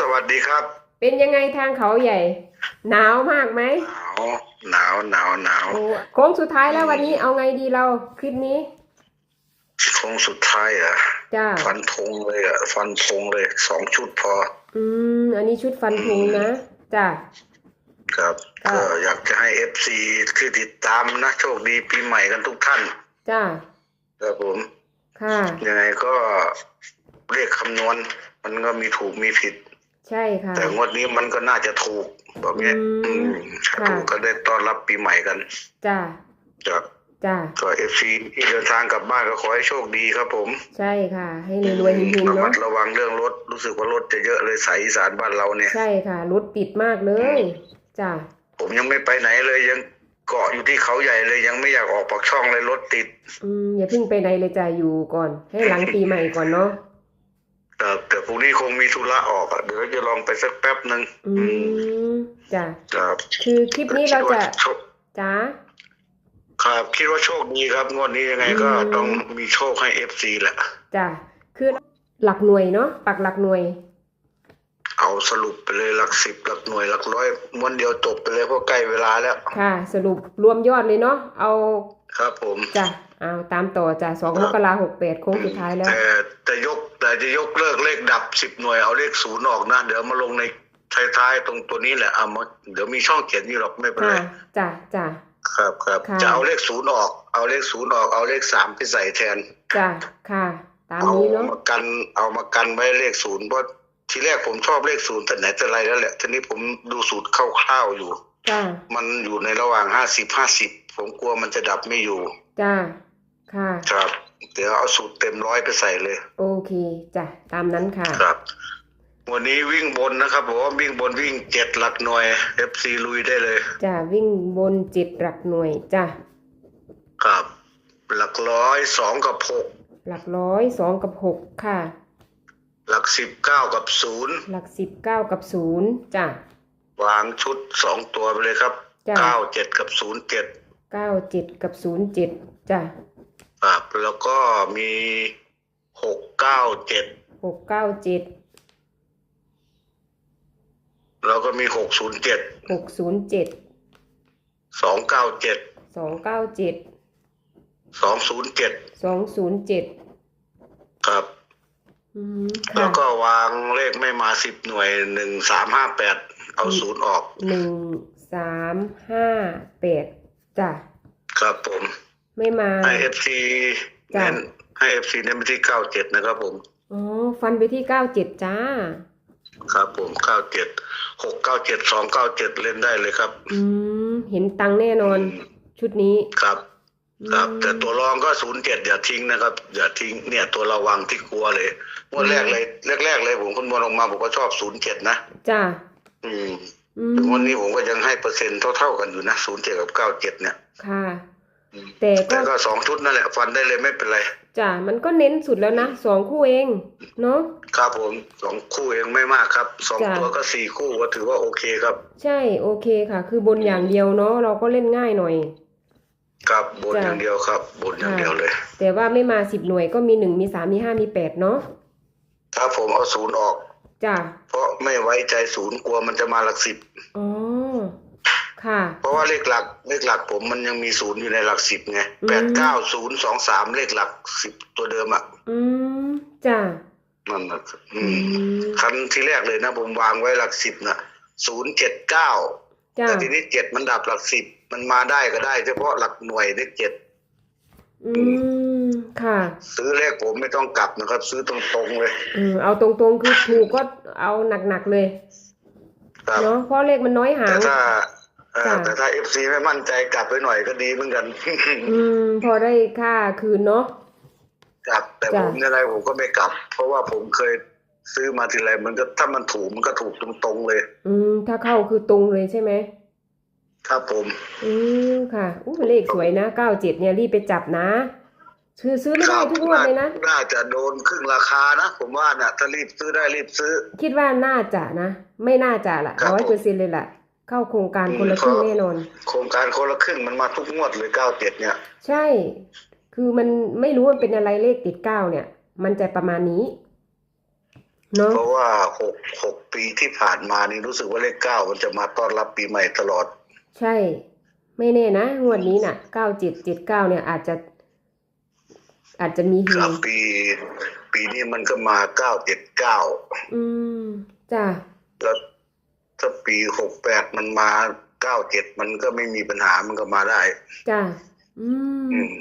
สวัสดีครับ เป็นยังไงทางเขาใหญ่ หนาวมากไหมหนาวหนาวหนาวหนาวโอ้โค้งสุดท้ายแล้ววันนี้เอาไงดีเราคลิปนี้คงสุดท้ายอะจ้าฟันธงเลยอะฟันธงเลยสองชุดพอ อืม อันนี้ชุดฟันธงนะจ้าครับค่ะก็อยากจะให้เอฟซีที่ติดตามนะโชคดีปีใหม่กันทุกท่าน จ้าครับผม ค่ะยังไงก็เลขคำนวณ มันก็มีถูกมีผิด ใช่ค่ะ แต่งวดนี้มันก็น่าจะถูกแบบเนี้ยอืมอืมถ้าค่ะถูกก็ได้ต้อนรับปีใหม่กัน จ้าครับจ้าก็เอฟซีที่เดินทางกลับบ้านก็ขอให้โชคดีครับผม ใช่ค่ะ ให้รวยๆเฮงๆระมัเนาะดระวังเรื่องรถรู้สึกว่ารถจะเยอะเลยสายอีสานบ้านเราเนี่ย ใช่ค่ะรถติดมากเลยจ้าผมยังไม่ไปไหนเลยยังเกาะอยู่ที่เขาใหญ่เลยยังไม่อยากออกปากช่องเลยรถติด อืมอย่าเพิ่งไปไหนเลยจ้าอยู่ก่อน ให้หลังปีใหม่ก่อนเนาะ แต่แต่พรุ่งนี้คงมีธุระออกอะเดี๋ยวจะลองไปสักแป๊บหนึ่งอืมจ้าครับคือคลิปนี้เราจะคิดว่โชคจ้าครับคิดว่าโชคดีครับงวดนี้ยังไงก็อืมต้องมีโชคให้เอฟซีแหละจ้าคือหลักหน่วยเนาะปักหลักหน่วย เอาสรุปไปเลยหลักสิบหลักหน่วยหลักร้อยม้วนเดียวจบไปเลยเพราะใกล้เวลาแล้ว ค่ะ สรุปรวมยอดเลยเนาะเอา ครับผมจ้ะเอาตามต่อจ้ะสองมกราหกแปดโค้งสุดท้ายแล้ว แต่แต่ยกแต่จะยกเลิกเลขดับสิบหน่วยเอาเลขศูนย์ออกนะเดี๋ยวมาลงในท้ายๆตรงตัวนี้แหละเอามาเดี๋ยวมีช่องเขียนอยู่หรอกไม่เป็นค่ะไรจ้ะจ้ะครับครับค่ะจะเอาเลขศูนย์ออก เอาเลขศูนย์ออกเอาเลขสามไปใส่แทนจ้ะค่ะตามเอานี้เนาะมากันเอามากันไว้เลขศูนย์เพราะทีแรกผมชอบเลขศูนย์แต่ไหนแต่ไรแล้วแหละทีนี้ผมดูสูตรคร่าวๆอยู่จ้ะมันอยู่ในระหว่างห้าสิบห้าสิบผมกลัวมันจะดับไม่อยู่จ้ะค่ะครับ เดี๋ยวเอาสูตรเต็มร้อยไปใส่เลย โอเคจ้ะตามนั้นค่ะ ครับ วันนี้วิ่งบนนะครับผมว่าวิ่งบนวิ่งเจ็ดหลักหน่วย FC ลุยได้เลยจ้ะวิ่งบนจิตหลักหน่วยจ้ะครับ หลักร้อยสองกับหกหลักร้อยสองกับหกค่ะ หลักสิบเก้ากับศูนย์หลักสิบเก้ากับศูนย์จ้ะวางชุดสองตัวไปเลยครับจ้ะเก้าเจ็ดกับศูนย์เจ็ดเก้าเจ็ดกับศูนย์เจ็ดจ้ะ ครับแล้วก็มีหกเก้าเจ็ดหกเก้าเจ็ดแล้วก็มีหกศูนย์เจ็ดหกศูนย์เจ็ดสองเก้าเจ็ดสองเก้าเจ็ดสองศูนย์เจ็ดสองศูนย์เจ็ดครับ อืมแล้ค่ะวก็วางเลขไม่มาสิบหน่วยหนึ่งสามห้าแปดเอาศูนย์ออกหนึ่งสามห้าแปดจ้ะ ครับผม ไม่มาให้เอฟซีจ้ะเน้นให้เอฟซีเน้นไปที่เก้าเจ็ดนะครับผมอ๋อฟันไปที่เก้าเจ็ดจ้า ครับผมเก้าเจ็ดหกเก้าเจ็ดสองเก้าเจ็ดเล่นได้เลยครับ อืมเห็นตังค์แน่นอน ชุดนี้ครับ ครับอืมแต่ตัวรองก็ศูนย์เจ็ดอย่าทิ้งนะครับ อย่าทิ้งเนี่ยตัวระวังที่กลัวเลยงวดแรกเลยแรกๆเลยผมคำนวณออกมาผมก็ชอบศูนย์เจ็ดนะจ้าอืมอืถึงมวันนี้ผมก็ยังให้เปอร์เซ็นต์เท่าๆกันอยู่นะศูนย์เจ็ดกับเก้าเจ็ดเนี่ย ค่ะอืม แต่ก็แต่ก็สองชุดนั่นแหละ ฟันได้เลยไม่เป็นไรจ้ามันก็เน้นสุดแล้วนะสองคู่เองเนาะครับผมสองคู่เองไม่มากครับสองจ้ะตัวก็สี่คู่ก็ถือว่าโอเคครับ ใช่โอเคค่ะ คือบนอย่างเดียวเนาะเราก็เล่นง่ายหน่อย ครับบนจ้ะอย่างเดียวครับ บนอย่างเดียวเลย แต่ว่าไม่มาสิบหน่วยก็มีหนึ่งมีสามมีห้ามีแปดเนาะครับผมเอาศูนย์ออกจ้าเพราะไม่ไว้ใจศูนย์กลัวมันจะมาหลักสิบอ๋อ ค่ะ เพราะว่าเลขหลักเลขหลักผมมันยังมีศูนย์อยู่ในหลักสิบไงอืมแปดเก้าศูนย์สองสามเลขหลักสิบตัวเดิมอะ อืมจ้านั่นนะอือืมมคันที่แรกเลยนะผมวางไว้หลักสิบนะศูนย์เจ็ดเก้าจ้าแต่ทีนี้เจ็ดมันดับหลักสิบมันมาได้ก็ได้ เฉพาะหลักหน่วยเลขเจ็ดอืมค่ะ ซื้อเลขผมไม่ต้องกลับนะครับ ซื้อตรงๆเลยอืมเอาตรงๆคือถูกก็เอาหนักๆเลยครับเนาะเพราะเลขมันน้อยหาแต่งถ้าเอ่อจ้ะ แต่ถ้าเอฟซีไม่มั่นใจกลับไปหน่อยก็ดีเหมือนกัน อืม พอได้ค่าคืนเนาะกลับแต่จ้ะผมยังไงผมก็ไม่กลับ เพราะว่าผมเคยซื้อมาทีไรมันก็ถ้ามันถูกมันก็ถูกตรงๆเลย อืม ถ้าเข้าคือตรงเลยใช่ไหมครับผม อืมค่ะอู้เลขสวยนะเก้าเจ็ดเนี่ยรีบไปจับนะซื้อซื้อไม่คได้รับทุกงวดเลยนะ น่าจะโดนครึ่งราคานะ ผมว่าน่ะถ้ารีบซื้อได้รีบซื้อ คิดว่าน่าจะนะ ไม่น่าจะละครับร้อยผมเปอร์เซ็นต์เลยล่ะ เข้าโครงการอืมคนละครึ่งเพราะแน่นอน โครงการคนละครึ่งมันมาทุกงวดเลยเก้าเจ็ดเนี่ย ใช่ คือมันไม่รู้มันเป็นอะไรเลขติดเก้าเนี่ย มันจะประมาณนี้เนาะเพราะว่าหกหกปีที่ผ่านมานี่รู้สึกว่าเลขเก้ามันจะมาต้อนรับปีใหม่ตลอด ใช่ ไม่แน่นะงวดนี้น่ะเก้าเจ็ดเจ็ดเก้าเนี่ยอาจจะ อาจจะมีเฮครับงปี ปีนี้มันก็มาเก้าเจ็ดเก้าอืมจ้ะแล้ว ถ้าปีหกแปดมันมาเก้าเจ็ดมันก็ไม่มีปัญหามันก็มาได้จ้ะอืมอืม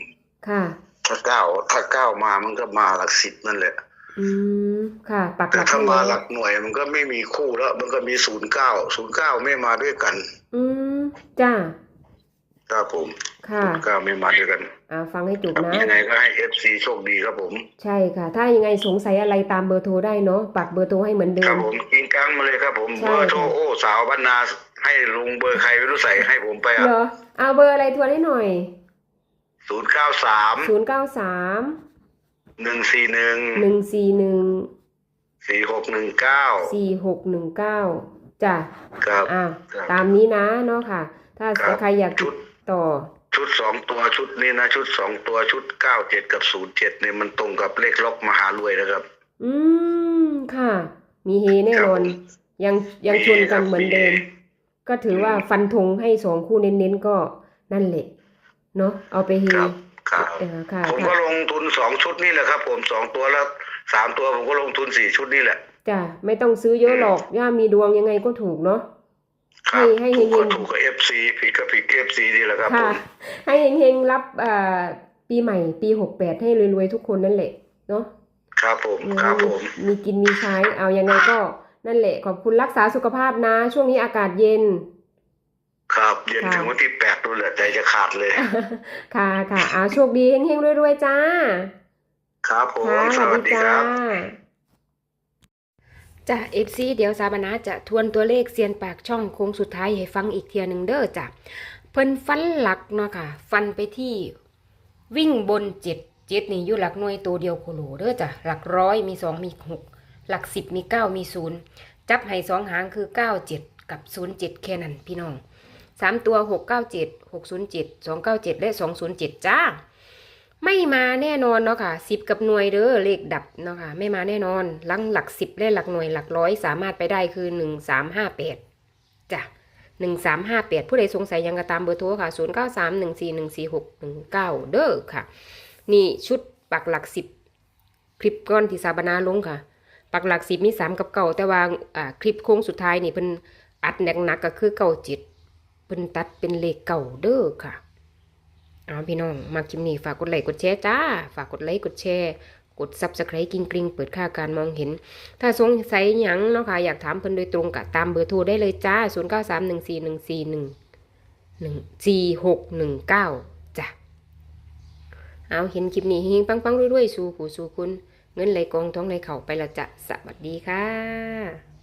ค่ะ ถ้าเก้าถ้าเก้ามามันก็มาหลักสิบนั่นแหละ อืมค่ะปักหแต่ลักถ้าให้มาแล้วหลักหน่วยมันก็ไม่มีคู่แล้ว มันก็มีศูนย์เก้าศูนย์เก้าไม่มาด้วยกัน อืมจ้ะ ครับผมค่ะศูนย์เก้าไม่มาด้วยกันอ่าฟังให้จบครับนะยังไงก็ให้เอฟซีโชคดีครับผม ใช่ค่ะ ถ้ายังไงสงสัยอะไรตามเบอร์โทรได้เนาะปักเบอร์โทรให้เหมือนเดิครัมบผมกินกังมาเลยครับผมใช่เบอร์โทรค่ะโอ้สาวบ้านนาให้ลุงเบอร์ใครไม่รู้ใส่ให้ผมไปอะเหรอเอาเบอร์อะไรทวนให้หน่อยศูนย์เก้าสามศูนย์เก้าสามหนึ่งสี่หนึ่งหนึ่งสี่หนึ่งสี่หกหนึ่งเก้าสี่หกหนึ่งเก้าจ้ะครับอ่าครับตามนี้นะเนาะค่ะ ถ้าครับใครอยากติชุดด ต่อชุดสองตัวชุดนี้นะ ชุดสองตัวชุดเก้าเจ็ดกับศูนย์เจ็ดเนี่ยมันตรงกับเลขล็อกมหารวยนะครับ อืมค่ะ มีเฮแน่นอนครับผมยังยังมีชวนกันครับเหมือนเดิมมีก็ถือว่าฟันธงให้สองคู่เน้นๆก็นั่นแหละเนาะเอาไปเฮครับครับเออค่ะผมก็ค่ะลงทุนสองชุดนี่แหละครับ ผมสองตัวแล้วสามตัวผมก็ลงทุนสี่ชุดนี่แหละจ้ะไม่ต้องซื้อเยอะหรอกย่ามีดวงยังไงก็ถูกเนาะครับ ให้ให้ถูกก็เฮงๆถูกกับเอฟซีผิดก็ผิดเอฟซีนี่แหละครับผค่ะมให้เฮงๆรับอ่าปีใหม่ปีหกแปดให้รวยๆทุกคนนั่นแหละเนาะครับผมเออครับมีผมมีกินมีใช้เอายังไงก็นั่นแหละ ขอบคุณรักษาสุขภาพนะ ช่วงนี้อากาศเย็น ครับเย็นค่ะถึงวันที่แปดนู่นแหละใจจะขาดเลย ค่ะค่ะเอาโชคดีเฮงๆรวยๆจ้า ครับผมค่ะสวัสดีครับ จ้ะเอฟซีเดี๋ยวสาบานาจะทวนตัวเลขเซียนปากช่องโค้งสุดท้ายให้ฟังอีกเทียหนึ่งเด้อจ้ะเพิ่นฟันหลักเนาะค่ะ ฟันไปที่วิ่งบนเจ็ดเจ็ดนี่อยู่หลักหน่วยตัวเดียวโคโลเด้อจ้ะหลักร้อยมีสองมีหกหลักสิบมีเก้ามีศูนย์จับให้สองหางคือเก้าเจ็ดกับศูนย์เจ็ดแค่นั้นพี่น้องสามตัวหกเก้าเจ็ดหกศูนย์เจ็ดสองเก้าเจ็ดและสองศูนย์เจ็ดจ้า ไม่มาแน่นอนเนาะค่ะสิบกับหน่วยเด้อเลขดับเนาะค่ะไม่มาแน่นอนหลังหลักสิบและหลักหน่วยหลักร้อยสามารถไปได้คือหนึ่งสามห้าแปดจ้ะหนึ่งสามห้าแปดผู้ใดสงสัยยังก็ตามเบอร์โทรค่ะศูนย์เก้าสามหนึ่งสี่หนึ่งสี่หกหนึ่งเก้าเด้อค่ะ นี่ชุดปักหลักสิบคลิปก้อนที่สาบนาลงค่ะ ปักหลักสิบมีสามกับเก่าแต่ว่าคลิปโค้งสุดท้ายนี่เพิ่นอัดหนักหนักๆก็คือเก่าจิตเพิ่นตัดเป็นเลขเก่าเด้อค่ะ เอาพี่น้อง มาคลิปนี้ฝากกดไลค์กดแชร์จ้า ฝากกดไลค์กดแชร์กด subscribe กิ้งกริ๊งเปิดค่าการมองเห็น ถ้าสงสัยยังเนาะค่ะอยากถามเพิ่นโดยตรงกะตามเบอร์โทรได้เลยจ้า 0 9 3 1 4 1 4 1 1 4 6 1 9จ้ะเอาเห็นคลิปนี้เฮงๆปังๆรวยๆ สู่ผู้สู่คุณ เงินไหลกองท้องไหลเข่าไปละจ้ะสวัสดีค่ะ